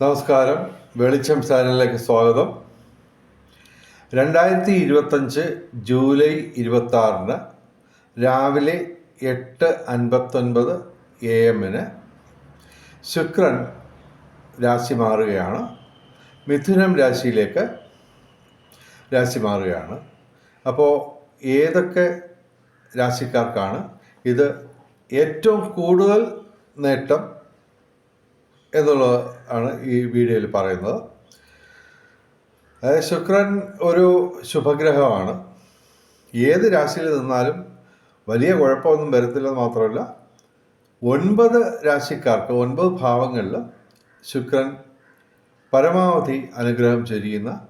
നമസ്കാരം. വെളിച്ചം ചാനലിലേക്ക് സ്വാഗതം. രണ്ടായിരത്തി ഇരുപത്തഞ്ച് ജൂലൈ ഇരുപത്തി ആറിന് രാവിലെ എട്ട് അൻപത്തൊൻപത് എ എമ്മിന് ശുക്രൻ രാശി മാറുകയാണ്. മിഥുനം രാശിയിലേക്ക് രാശി മാറുകയാണ്. അപ്പോൾ ഏതൊക്കെ രാശിക്കാർക്കാണ് ഇത് ഏറ്റവും കൂടുതൽ നേട്ടം എന്നുള്ളത് ആണ് ഈ വീഡിയോയിൽ പറയുന്നത്. ശുക്രൻ ഒരു ശുഭഗ്രഹമാണ്. ഏത് രാശിയിൽ നിന്നാലും വലിയ കുഴപ്പമൊന്നും വരത്തില്ലെന്ന് മാത്രമല്ല ഒൻപത് രാശിക്കാർക്ക് ഒൻപത് ഭാവങ്ങളിൽ ശുക്രൻ പരമാവധി അനുഗ്രഹം ചൊരിയുന്ന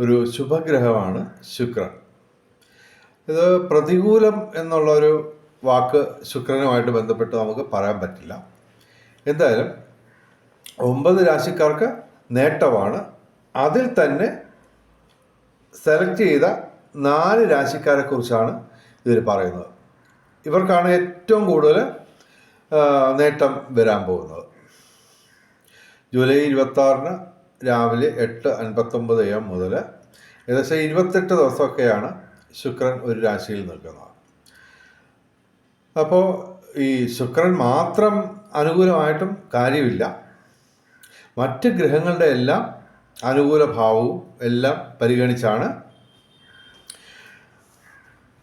ഒരു ശുഭഗ്രഹമാണ് ശുക്രൻ. ഇത് പ്രതികൂലം എന്നുള്ളൊരു വാക്ക് ശുക്രനുമായിട്ട് ബന്ധപ്പെട്ട് നമുക്ക് പറയാൻ പറ്റില്ല. എന്തായാലും ഒമ്പത് രാശിക്കാർക്ക് നേട്ടമാണ്. അതിൽ തന്നെ സെലക്ട് ചെയ്ത നാല് രാശിക്കാരെക്കുറിച്ചാണ് ഇതിൽ പറയുന്നത്. ഇവർക്കാണ് ഏറ്റവും കൂടുതൽ നേട്ടം വരാൻ പോകുന്നത്. ജൂലൈ ഇരുപത്താറിന് രാവിലെ എട്ട് അൻപത്തൊമ്പത് എ എം മുതൽ ഏകദേശം ഇരുപത്തെട്ട് ദിവസമൊക്കെയാണ് ശുക്രൻ ഒരു രാശിയിൽ നിൽക്കുന്നത്. അപ്പോൾ ഈ ശുക്രൻ മാത്രം അനുകൂലമായിട്ടും കാര്യമില്ല. മറ്റ് ഗ്രഹങ്ങളുടെ എല്ലാം അനുകൂല ഭാവവും എല്ലാം പരിഗണിച്ചാണ്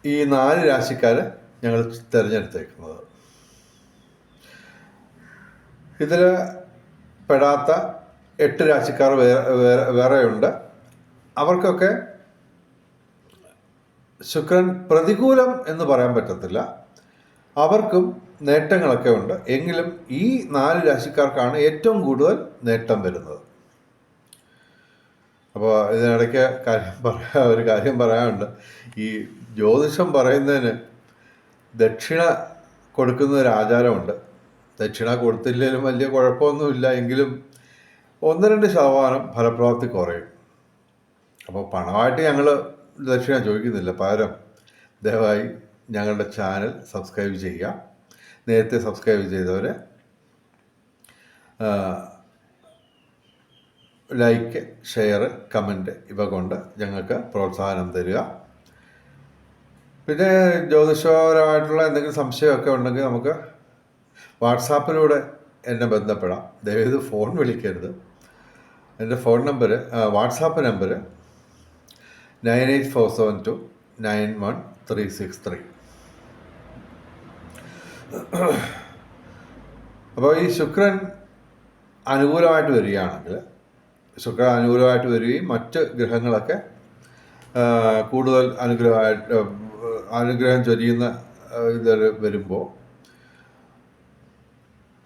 ഈ നാല് രാശിക്കാരെ ഞങ്ങൾ തിരഞ്ഞെടുത്തേക്കുന്നത്. ഇതിൽ പെടാത്ത എട്ട് രാശിക്കാർ വേറെ വേറെ വേറെയുണ്ട്. അവർക്കൊക്കെ ശുക്രൻ പ്രതികൂലം എന്ന് പറയാൻ പറ്റത്തില്ല. അവർക്കും നേട്ടങ്ങളൊക്കെ ഉണ്ട്. എങ്കിലും ഈ നാല് രാശിക്കാർക്കാണ് ഏറ്റവും കൂടുതൽ നേട്ടം വരുന്നത്. അപ്പോൾ ഇതിനിടയ്ക്ക് കാര്യം പറയാ ഒരു കാര്യം പറയാനുണ്ട്. ഈ ജ്യോതിഷം പറയുന്നതിന് ദക്ഷിണ കൊടുക്കുന്ന ഒരു ആചാരമുണ്ട്. ദക്ഷിണ കൊടുത്തില്ലെങ്കിലും വലിയ കുഴപ്പമൊന്നുമില്ല. എങ്കിലും ഒന്ന് രണ്ട് ശതമാനം ഫലപ്രാപ്തി കുറയും. അപ്പോൾ പണമായിട്ട് ഞങ്ങൾ ദക്ഷിണ ചോദിക്കുന്നില്ല. പകരം ദയവായി ഞങ്ങളുടെ ചാനൽ സബ്സ്ക്രൈബ് ചെയ്യുക. നേരത്തെ സബ്സ്ക്രൈബ് ചെയ്തവർ ലൈക്ക് ഷെയർ കമന്റ് ഇവ കൊണ്ട് ഞങ്ങൾക്ക് പ്രോത്സാഹനം തരിക. പിന്നെ ജ്യോതിഷപരമായിട്ടുള്ള എന്തെങ്കിലും സംശയമൊക്കെ ഉണ്ടെങ്കിൽ നമുക്ക് വാട്സാപ്പിലൂടെ എന്നെ ബന്ധപ്പെടാം. ദയവേത് ഫോൺ വിളിക്കരുത്. എന്റെ phone number WhatsApp number nine eight four seven two nine one three six three. അപ്പോൾ ഈ ശുക്രൻ അനുകൂലമായിട്ട് വരികയാണെങ്കിൽ ശുക്രൻ അനുകൂലമായിട്ട് വരികയും മറ്റ് ഗ്രഹങ്ങളൊക്കെ കൂടുതൽ അനുഗ്രഹമായിട്ട് അനുഗ്രഹം ചൊരിയുന്ന ഇത് വരുമ്പോൾ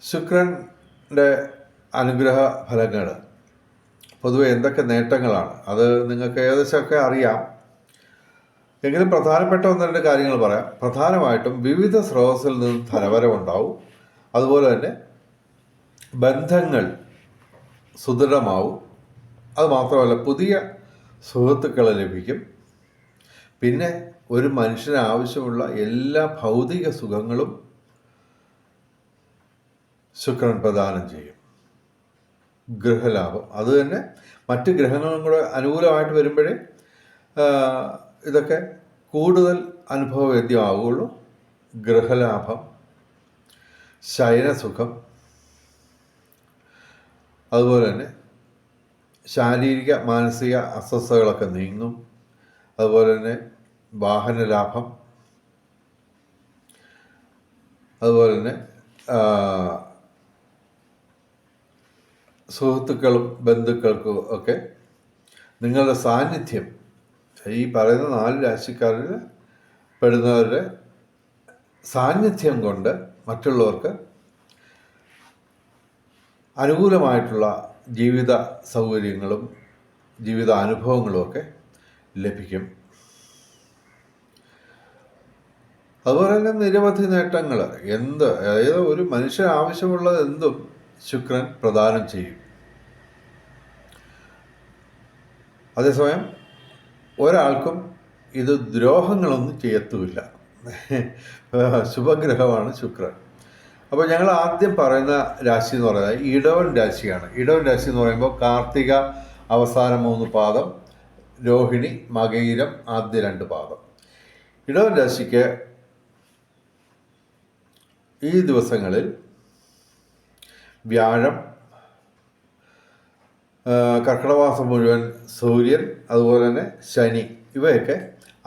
ശുക്രന്റെ അനുഗ്രഹ ഫലങ്ങൾ പൊതുവെ എന്തൊക്കെ നേട്ടങ്ങളാണ്? അത് നിങ്ങൾക്ക് ഏകദേശമൊക്കെ അറിയാം. എങ്കിലും പ്രധാനപ്പെട്ട ഒന്ന് രണ്ട് കാര്യങ്ങൾ പറയാം. പ്രധാനമായിട്ടും വിവിധ സ്രോതസ്സിൽ നിന്ന് ധനവരവുണ്ടാവും അതുപോലെ തന്നെ ബന്ധങ്ങൾ സുദൃഢമാവും. അത് മാത്രമല്ല പുതിയ സുഹൃത്തുക്കളെ ലഭിക്കും. പിന്നെ ഒരു മനുഷ്യന് ആവശ്യമുള്ള എല്ലാ ഭൗതിക സുഖങ്ങളും ശുക്രൻ പ്രദാനം ചെയ്യും. ഗൃഹലാഭം. അതുതന്നെ മറ്റ് ഗ്രഹങ്ങളും കൂടെ അനുകൂലമായിട്ട് വരുമ്പോഴേ ഇതൊക്കെ കൂടുതൽ അനുഭവവേദ്യമാവുകയുള്ളൂ. ഗൃഹലാഭം ശയനസുഖം അതുപോലെ തന്നെ ശാരീരിക മാനസിക അസ്വസ്ഥതകളൊക്കെ നീങ്ങും. അതുപോലെ തന്നെ വാഹനലാഭം അതുപോലെ തന്നെ സുഹൃത്തുക്കളും ബന്ധുക്കൾക്കും ഒക്കെ നിങ്ങളുടെ സാന്നിധ്യം ഈ പറയുന്ന നാല് രാശിക്കാരിൽ പെടുന്നവരുടെ സാന്നിധ്യം കൊണ്ട് മറ്റുള്ളവർക്ക് അനുകൂലമായിട്ടുള്ള ജീവിത സൗകര്യങ്ങളും ജീവിത അനുഭവങ്ങളും ഒക്കെ ലഭിക്കും. അതുപോലെ തന്നെ നിരവധി നേട്ടങ്ങൾ. എന്ത്? അതായത് ഒരു മനുഷ്യൻ ആവശ്യമുള്ളത് എന്തും ശുക്രൻ പ്രദാനം ചെയ്യും. അതേസമയം ഒരാൾക്കും ഇത് ദ്രോഹങ്ങളൊന്നും ചെയ്യത്തുമില്ല. ശുഭഗ്രഹമാണ് ശുക്രൻ. അപ്പോൾ ഞങ്ങൾ ആദ്യം പറയുന്ന രാശി എന്ന് പറയുന്നത് ഇടവൻ രാശിയാണ്. ഇടവൻ രാശി എന്ന് പറയുമ്പോൾ കാർത്തിക അവസാന മൂന്ന് പാദം രോഹിണി മകയിരം ആദ്യ രണ്ട് പാദം. ഇടവൻ രാശിക്ക് ഈ ദിവസങ്ങളിൽ വ്യാഴം ആ, കർക്കിടകമാസം മുഴുവൻ സൂര്യൻ അതുപോലെ തന്നെ ശനി ഇവയൊക്കെ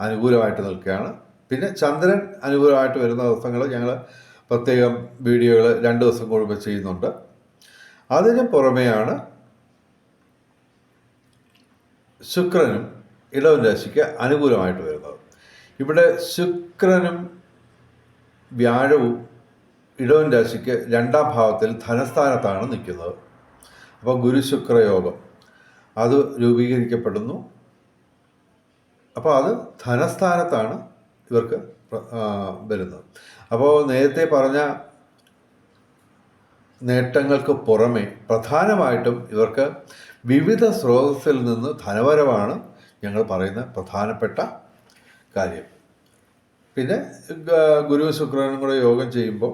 അനുകൂലമായിട്ട് നിൽക്കുകയാണ്. പിന്നെ ചന്ദ്രൻ അനുകൂലമായിട്ട് വരുന്ന ദിവസങ്ങൾ ഞങ്ങൾ പ്രത്യേകം വീഡിയോകൾ രണ്ട് ദിവസം കൂടുമ്പോൾ ചെയ്യുന്നുണ്ട്. അതിന് പുറമെയാണ് ശുക്രനും ഇടവൻ രാശിക്ക് അനുകൂലമായിട്ട് വരുന്നത്. ഇവിടെ ശുക്രനും വ്യാഴവും ഇടവൻ രാശിക്ക് രണ്ടാം ഭാവത്തിൽ ധനസ്ഥാനത്താണ് നിൽക്കുന്നത്. അപ്പോൾ ഗുരുശുക്രയോഗം. അത് രൂപീകരിക്കപ്പെടുന്നു. അപ്പോൾ അത് ധനസ്ഥാനത്താണ് ഇവർക്ക് വരുന്നത്. അപ്പോൾ നേരത്തെ പറഞ്ഞ നേട്ടങ്ങൾക്ക് പുറമെ പ്രധാനമായിട്ടും ഇവർക്ക് വിവിധ സ്രോതസ്സിൽ നിന്ന് ധനവരവാണ് ഞങ്ങൾ പറയുന്ന പ്രധാനപ്പെട്ട കാര്യം. പിന്നെ ഗുരു ശുക്രനും കൂടെ യോഗം ചെയ്യുമ്പോൾ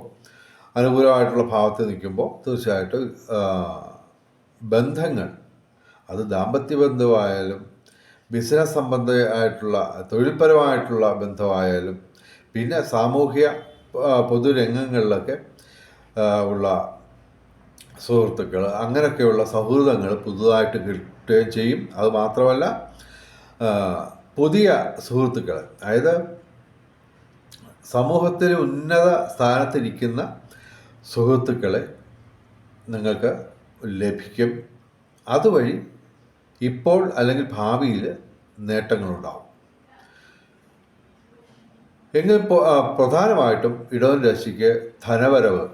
അനുകൂലമായിട്ടുള്ള ഭാവത്തിൽ നിൽക്കുമ്പോൾ തീർച്ചയായിട്ടും ബന്ധങ്ങൾ. അത് ദാമ്പത്യ ബന്ധമായാലും ബിസിനസ് സംബന്ധമായിട്ടുള്ള തൊഴിൽപരമായിട്ടുള്ള ബന്ധമായാലും പിന്നെ സാമൂഹ്യ പൊതുരംഗങ്ങളിലൊക്കെ ഉള്ള സുഹൃത്തുക്കൾ അങ്ങനെയൊക്കെയുള്ള സൗഹൃദങ്ങൾ പുതുതായിട്ട് കിട്ടുകയും ചെയ്യും. അത് മാത്രമല്ല പുതിയ സുഹൃത്തുക്കൾ അതായത് സമൂഹത്തിൽ ഉന്നത സ്ഥാനത്തിരിക്കുന്ന സുഹൃത്തുക്കളെ നിങ്ങൾക്ക് ലഭിക്കും. അതുവഴി ഇപ്പോൾ അല്ലെങ്കിൽ ഭാവിയിൽ നേട്ടങ്ങളുണ്ടാവും. എങ്കിൽ പ്രധാനമായിട്ടും ഇടവൻ രാശിക്ക് ധനവരവ്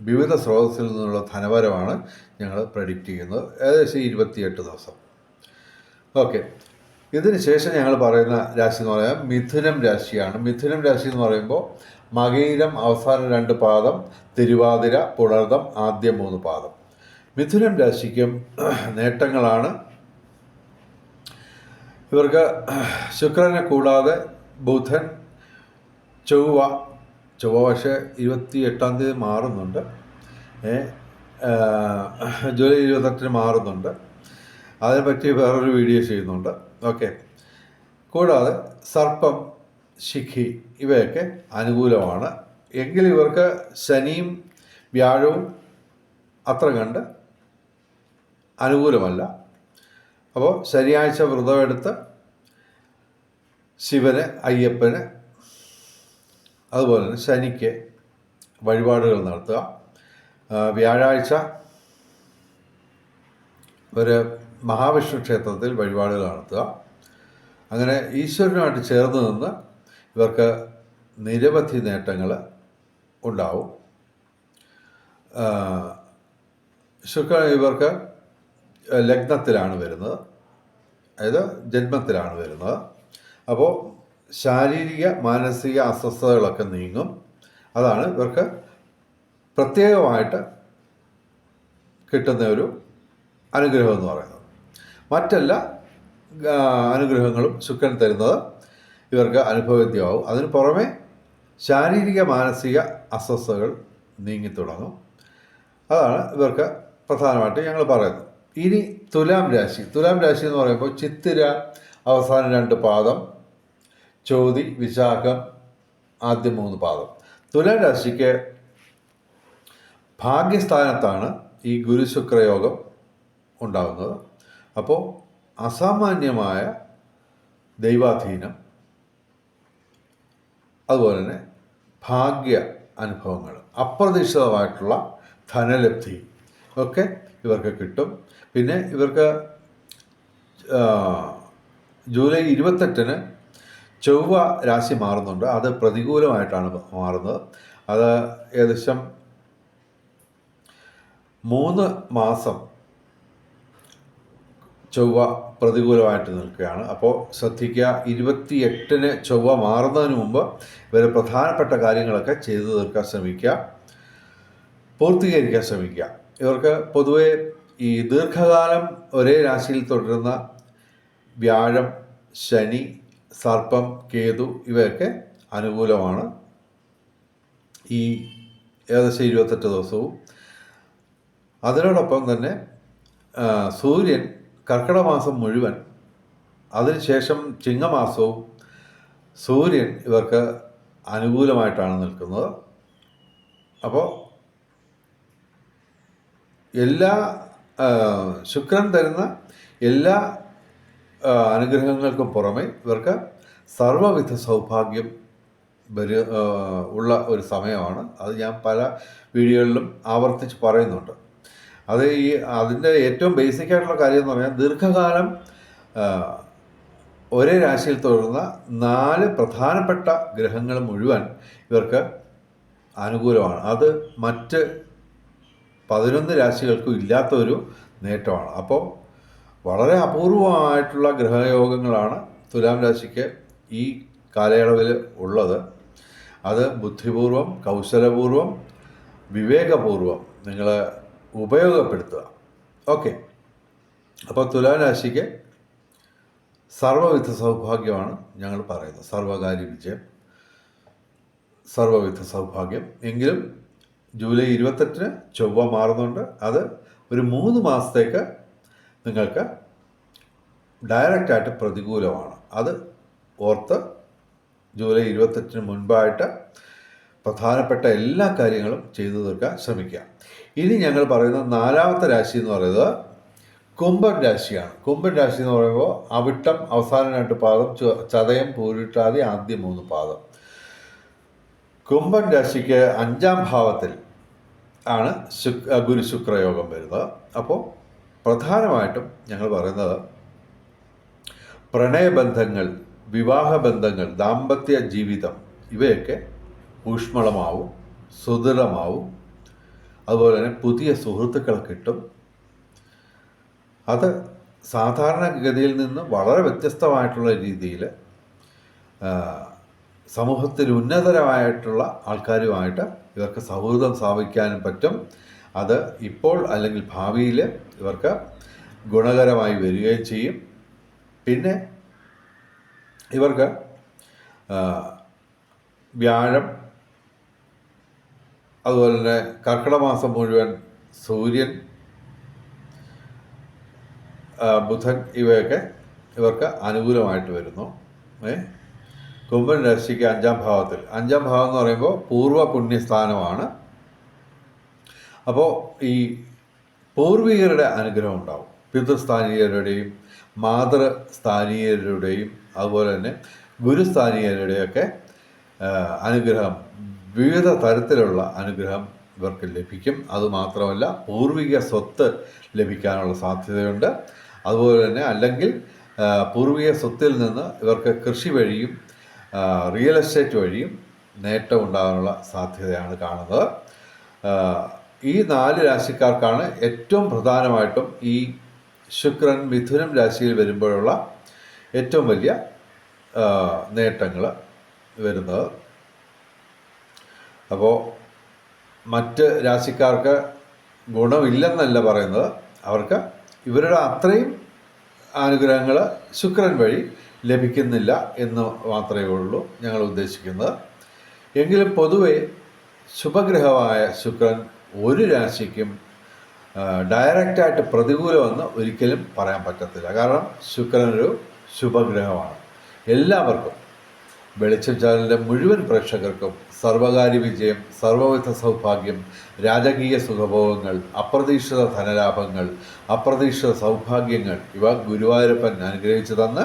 വിവിധ സ്രോതസ്സിൽ നിന്നുള്ള ധനവരവാണ് ഞങ്ങൾ പ്രഡിക്റ്റ് ചെയ്യുന്നത്. ഏകദേശം ഇരുപത്തിയെട്ട് ദിവസം. ഓക്കെ ഇതിന് ശേഷം ഞങ്ങൾ പറയുന്ന രാശി എന്ന് പറയാൻ മിഥുനം രാശിയാണ്. മിഥുനം രാശി എന്ന് പറയുമ്പോൾ മകയിരം അവസാന രണ്ട് പാദം തിരുവാതിര പുണർദം ആദ്യ മൂന്ന് പാദം. മിഥുനം രാശിക്കും നേട്ടങ്ങളാണ്. ഇവർക്ക് ശുക്രനെ കൂടാതെ ബുധൻ ചൊവ്വ ചൊവ്വ പക്ഷേ ഇരുപത്തി എട്ടാം തീയതി മാറുന്നുണ്ട്. ജൂലൈ ഇരുപത്തെട്ടിന് മാറുന്നുണ്ട്. അതിനെപ്പറ്റി വേറൊരു വീഡിയോ ചെയ്യുന്നുണ്ട്. ഓക്കെ. കൂടാതെ സർപ്പം ശിഖി ഇവയൊക്കെ അനുകൂലമാണ്. എങ്കിൽ ഇവർക്ക് ശനിയും വ്യാഴവും അത്ര കണ്ട് അനുകൂലമല്ല. അപ്പോൾ ശനിയാഴ്ച വ്രതമെടുത്ത് ശിവന് അയ്യപ്പന് അതുപോലെ തന്നെ ശനിക്ക് വഴിപാടുകൾ നടത്തുക. വ്യാഴാഴ്ച ഒരു മഹാവിഷ്ണു ക്ഷേത്രത്തിൽ വഴിപാടുകൾ നടത്തുക. അങ്ങനെ ഈശ്വരനുമായിട്ട് ചേർന്ന് നിന്ന് ഇവർക്ക് നിരവധി നേട്ടങ്ങൾ ഉണ്ടാവും. ശുക്ര ഇവർക്ക് ലഗ്നത്തിലാണ് വരുന്നത്. അതായത് ജന്മത്തിലാണ് വരുന്നത്. അപ്പോൾ ശാരീരിക മാനസിക അസ്വസ്ഥതകളൊക്കെ നീങ്ങും. അതാണ് ഇവർക്ക് പ്രത്യേകമായിട്ട് കിട്ടുന്ന ഒരു അനുഗ്രഹം എന്ന് പറയുന്നത്. മറ്റെല്ലാ അനുഗ്രഹങ്ങളും ശുക്രൻ തരുന്നത് ഇവർക്ക് അനുഭവവേദ്യമാവും അതിന് പുറമെ ശാരീരിക മാനസിക അസ്വസ്ഥതകൾ നീങ്ങിത്തുടങ്ങും അതാണ് ഇവർക്ക് പ്രധാനമായിട്ട് ഞങ്ങൾ പറയുന്നത്. ഇനി തുലാം രാശി. തുലാം രാശി എന്ന് പറയുമ്പോൾ ചിത്തിര അവസാന രണ്ട് പാദം ചോതി വിശാഖം ആദ്യ മൂന്ന് പാദം. തുലാം രാശിക്ക് ഭാഗ്യസ്ഥാനത്താണ് ഈ ഗുരുശുക്രയോഗം ഉണ്ടാകുന്നത്. അപ്പോൾ അസാമാന്യമായ ദൈവാധീനം അതുപോലെ തന്നെ ഭാഗ്യ അനുഭവങ്ങൾ അപ്രതീക്ഷിതമായിട്ടുള്ള ധനലബ്ധി ഒക്കെ ഇവർക്ക് കിട്ടും. പിന്നെ ഇവർക്ക് ജൂലൈ ഇരുപത്തെട്ടിന് ചൊവ്വ രാശി മാറുന്നുണ്ട്. അത് പ്രതികൂലമായിട്ടാണ് മാറുന്നത്. അത് ഏകദേശം മൂന്ന് മാസം ചൊവ്വ പ്രതികൂലമായിട്ട് നിൽക്കുകയാണ്. അപ്പോൾ ശ്രദ്ധിക്കുക ഇരുപത്തി എട്ടിന് ചൊവ്വ മാറുന്നതിന് മുമ്പ് ഇവർ പ്രധാനപ്പെട്ട കാര്യങ്ങളൊക്കെ ചെയ്തു തീർക്കാൻ ശ്രമിക്കുക പൂർത്തീകരിക്കാൻ ശ്രമിക്കുക. ഇവർക്ക് പൊതുവെ ഈ ദീർഘകാലം ഒരേ രാശിയിൽ തുടരുന്ന വ്യാഴം ശനി സർപ്പം കേതു ഇവയൊക്കെ അനുകൂലമാണ്. ഈ ഏകദേശം ഇരുപത്തെട്ട് ദിവസവും. അതിനോടൊപ്പം തന്നെ സൂര്യൻ കർക്കിടമാസം മുഴുവൻ അതിനുശേഷം ചിങ്ങമാസവും സൂര്യൻ ഇവർക്ക് അനുകൂലമായിട്ടാണ് നിൽക്കുന്നത്. അപ്പോൾ എല്ലാ ശുക്രൻ തരുന്ന എല്ലാ അനുഗ്രഹങ്ങൾക്കും പുറമെ ഇവർക്ക് സർവവിധ സൗഭാഗ്യം വരു ഉള്ള ഒരു സമയമാണ്. അത് ഞാൻ പല വീഡിയോകളിലും ആവർത്തിച്ച് പറയുന്നുണ്ട്. അത് ഈ അതിന്റെ ഏറ്റവും ബേസിക് ആയിട്ടുള്ള കാര്യം എന്ന് പറഞ്ഞാൽ ദീർഘകാലം ഒരേ രാശിയിൽ തുടരുന്ന നാല് പ്രധാനപ്പെട്ട ഗ്രഹങ്ങൾ മുഴുവൻ ഇവർക്ക് അനുകൂലമാണ്. അത് മറ്റ് പതിനൊന്ന് രാശികൾക്കും ഇല്ലാത്ത ഒരു നേട്ടമാണ്. അപ്പോൾ വളരെ അപൂർവമായിട്ടുള്ള ഗ്രഹയോഗങ്ങളാണ് തുലാം രാശിക്ക് ഈ കാലയളവിൽ ഉള്ളത്. അത് ബുദ്ധിപൂർവം കൗശലപൂർവം വിവേകപൂർവം നിങ്ങൾ ഉപയോഗപ്പെടുത്തുക. ഓക്കെ. അപ്പോൾ തുലാം രാശിക്ക് സർവവിധ സൗഭാഗ്യമാണ് ഞങ്ങൾ പറയുന്നത്. സർവകാര്യ വിജയം. സർവവിധ സൗഭാഗ്യം. എങ്കിലും ജൂലൈ ഇരുപത്തെട്ടിന് ചൊവ്വ മാറുന്നുണ്ട്. അത് ഒരു മൂന്ന് മാസത്തേക്ക് നിങ്ങൾക്ക് ഡയറക്റ്റായിട്ട് പ്രതികൂലമാണ്. അത് ഓർത്ത് ജൂലൈ ഇരുപത്തെട്ടിന് മുൻപായിട്ട് പ്രധാനപ്പെട്ട എല്ലാ കാര്യങ്ങളും ചെയ്തു തീർക്കാൻ ശ്രമിക്കുക. ഇനി ഞങ്ങൾ പറയുന്ന നാലാമത്തെ രാശി എന്ന് പറയുന്നത് കുംഭൻ രാശിയാണ്. കുംഭൻ രാശി എന്ന് പറയുമ്പോൾ അവിട്ടം അവസാനം രണ്ട് പാദം ചതയം പൂരിട്ടാതി ആദ്യം മൂന്ന് പാദം. കുംഭൻ രാശിക്ക് അഞ്ചാം ഭാവത്തിൽ ആണ് ശുക് ഗുരു ശുക്രയോഗം വരുന്നത്. അപ്പോൾ പ്രധാനമായിട്ടും ഞങ്ങൾ പറയുന്നത് പ്രണയബന്ധങ്ങൾ വിവാഹബന്ധങ്ങൾ ദാമ്പത്യ ജീവിതം ഇവയൊക്കെ ഊഷ്മളമാവും സുദൃഢമാവും. അതുപോലെ തന്നെ പുതിയ സുഹൃത്തുക്കൾ കിട്ടും. അത് സാധാരണഗതിയിൽ നിന്ന് വളരെ വ്യത്യസ്തമായിട്ടുള്ള രീതിയിൽ സമൂഹത്തിൽ ഉന്നതരമായിട്ടുള്ള ആൾക്കാരുമായിട്ട് ഇവർക്ക് സൗഹൃദം സ്ഥാപിക്കാനും പറ്റും. അത് ഇപ്പോൾ അല്ലെങ്കിൽ ഭാവിയിൽ ഇവർക്ക് ഗുണകരമായി വരികയും ചെയ്യും. പിന്നെ ഇവർക്ക് വ്യാഴം അതുപോലെ തന്നെ കർക്കിടമാസം മുഴുവൻ സൂര്യൻ ബുധൻ ഇവയൊക്കെ ഇവർക്ക് അനുകൂലമായിട്ട് വരുന്നു. കുംഭൻ രാശിക്ക് അഞ്ചാം ഭാവത്തിൽ. അഞ്ചാം ഭാവം എന്ന് പറയുമ്പോൾ പൂർവ പുണ്യസ്ഥാനമാണ്. അപ്പോൾ ഈ പൂർവികരുടെ അനുഗ്രഹം ഉണ്ടാവും. പിതൃസ്ഥാനീയരുടെയും മാതൃസ്ഥാനീയരുടെയും അതുപോലെ തന്നെ ഗുരുസ്ഥാനീയരുടെയൊക്കെ അനുഗ്രഹം വിവിധ തരത്തിലുള്ള അനുഗ്രഹം ഇവർക്ക് ലഭിക്കും. അതുമാത്രമല്ല പൂർവിക സ്വത്ത് ലഭിക്കാനുള്ള സാധ്യതയുണ്ട്. അതുപോലെ തന്നെ അല്ലെങ്കിൽ പൂർവിക സ്വത്തിൽ നിന്ന് ഇവർക്ക് കൃഷി വഴിയും റിയൽ എസ്റ്റേറ്റ് വഴിയും നേട്ടം ഉണ്ടാകാനുള്ള സാധ്യതയാണ് കാണുന്നത്. ഈ നാല് രാശിക്കാർക്കാണ് ഏറ്റവും പ്രധാനമായിട്ടും ഈ ശുക്രൻ മിഥുനം രാശിയിൽ വരുമ്പോഴുള്ള ഏറ്റവും വലിയ നേട്ടങ്ങൾ വരുന്നത്. അപ്പോൾ മറ്റ് രാശിക്കാർക്ക് ഗുണമില്ലെന്നല്ല പറയുന്നത്. അവർക്ക് ഇവരുടെ അത്രയും അനുഗ്രഹങ്ങൾ ശുക്രൻ വഴി ലഭിക്കുന്നില്ല എന്ന് മാത്രമേ ഉള്ളൂ ഞങ്ങൾ ഉദ്ദേശിക്കുന്നത്. എങ്കിലും പൊതുവെ ശുഭഗ്രഹമായ ശുക്രൻ ഒരു രാശിക്കും ഡയറക്റ്റായിട്ട് പ്രതികൂലമെന്ന് ഒരിക്കലും പറയാൻ പറ്റത്തില്ല. കാരണം ശുക്രൻ ഒരു ശുഭഗ്രഹമാണ്. എല്ലാവർക്കും വെളിച്ചം ചാനലിന്റെ മുഴുവൻ പ്രേക്ഷകർക്കും സർവകാര്യ വിജയം സർവവിധ സൗഭാഗ്യം രാജകീയ സുഖഭോഗങ്ങൾ അപ്രതീക്ഷിത ധനലാഭങ്ങൾ അപ്രതീക്ഷിത സൗഭാഗ്യങ്ങൾ ഇവ ഗുരുവായൂരപ്പൻ അനുഗ്രഹിച്ചു തന്ന്